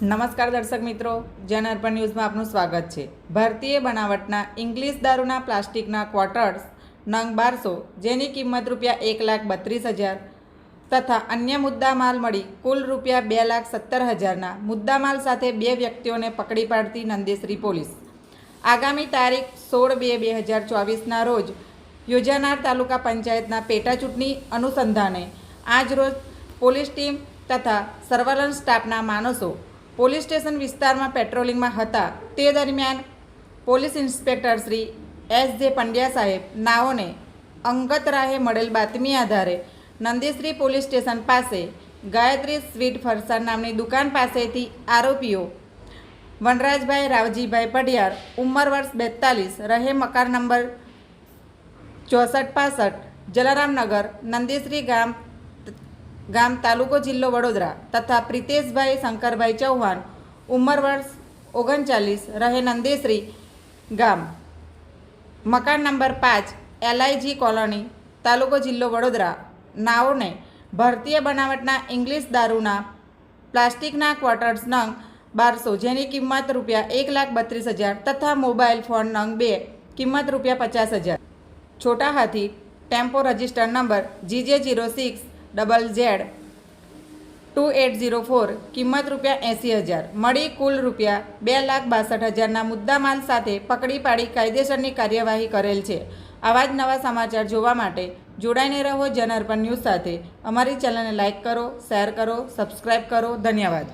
નમસ્કાર દર્શક મિત્રો, જન અર્પણ ન્યૂઝમાં આપનું સ્વાગત છે. ભારતીય બનાવટના ઇંગ્લિશ દારૂના પ્લાસ્ટિકના ક્વાર્ટર્સ નંગ બારસો, જેની કિંમત રૂપિયા એક લાખ બત્રીસ હજાર તથા અન્ય મુદ્દામાલ મળી કુલ રૂપિયા બે લાખ સત્તર હજારના મુદ્દામાલ સાથે બે વ્યક્તિઓને પકડી પાડતી નંદેશ્રી પોલીસ. આગામી તારીખ સોળ બે બે હજાર ચોવીસના રોજ યોજાનાર તાલુકા પંચાયતના પેટા ચૂંટણી અનુસંધાને આજરોજ પોલીસ ટીમ તથા સર્વેલન્સ સ્ટાફના માણસો પોલીસ સ્ટેશન વિસ્તારમાં પેટ્રોલિંગમાં હતા. તે દરમિયાન પોલીસ ઇન્સ્પેક્ટર શ્રી એસ જે પંડ્યા સાહેબ નાઓને અંગત રાહે મળેલ બાતમી આધારે નંદીશ્રી પોલીસ સ્ટેશન પાસે ગાયત્રી સ્વીટ ફરસાણ નામની દુકાન પાસેથી આરોપીઓ વનરાજભાઈ રાવજીભાઈ પઢિયાર, ઉંમર વર્ષ બેતાલીસ, રહે મકાન નંબર ચોસઠ પાસઠ, જલારામનગર, નંદીશ્રી ગામ ગામ તાલુકો જિલ્લો વડોદરા તથા પ્રિતેશભાઈ શંકરભાઈ ચૌહાણ, ઉંમર વર્ષ ઓગણચાલીસ, રહે નંદેશ્રી ગામ. મકાન નંબર પાંચ, એલઆઈજી કોલોની, તાલુકો જિલ્લો વડોદરા. નાઓને ભારતીય બનાવટના ઇંગ્લિશ દારૂના પ્લાસ્ટિકના ક્વાર્ટર્સ નંગ બારસો, જેની કિંમત રૂપિયા એક લાખ બત્રીસ હજાર તથા મોબાઈલ ફોન નંગ બે, કિંમત રૂપિયા પચાસ હજાર. Chhota Hathi, tempo register number GJ zero six double Z two eight zero four કિંમત રૂપિયા એંસી હજાર. મળી કુલ રૂપિયા બે લાખ બાસઠ હજારના મુદ્દામાલ સાથે પકડી પાડી કાયદેસરની કાર્યવાહી કરેલ છે. આવા જ નવા સમાચાર જોવા માટે જોડાઈને રહો જનઅર્પણ ન્યૂઝ સાથે. અમારી ચેનલને લાઇક કરો, શેર કરો સબસ્ક્રાઈબ કરો. ધન્યવાદ.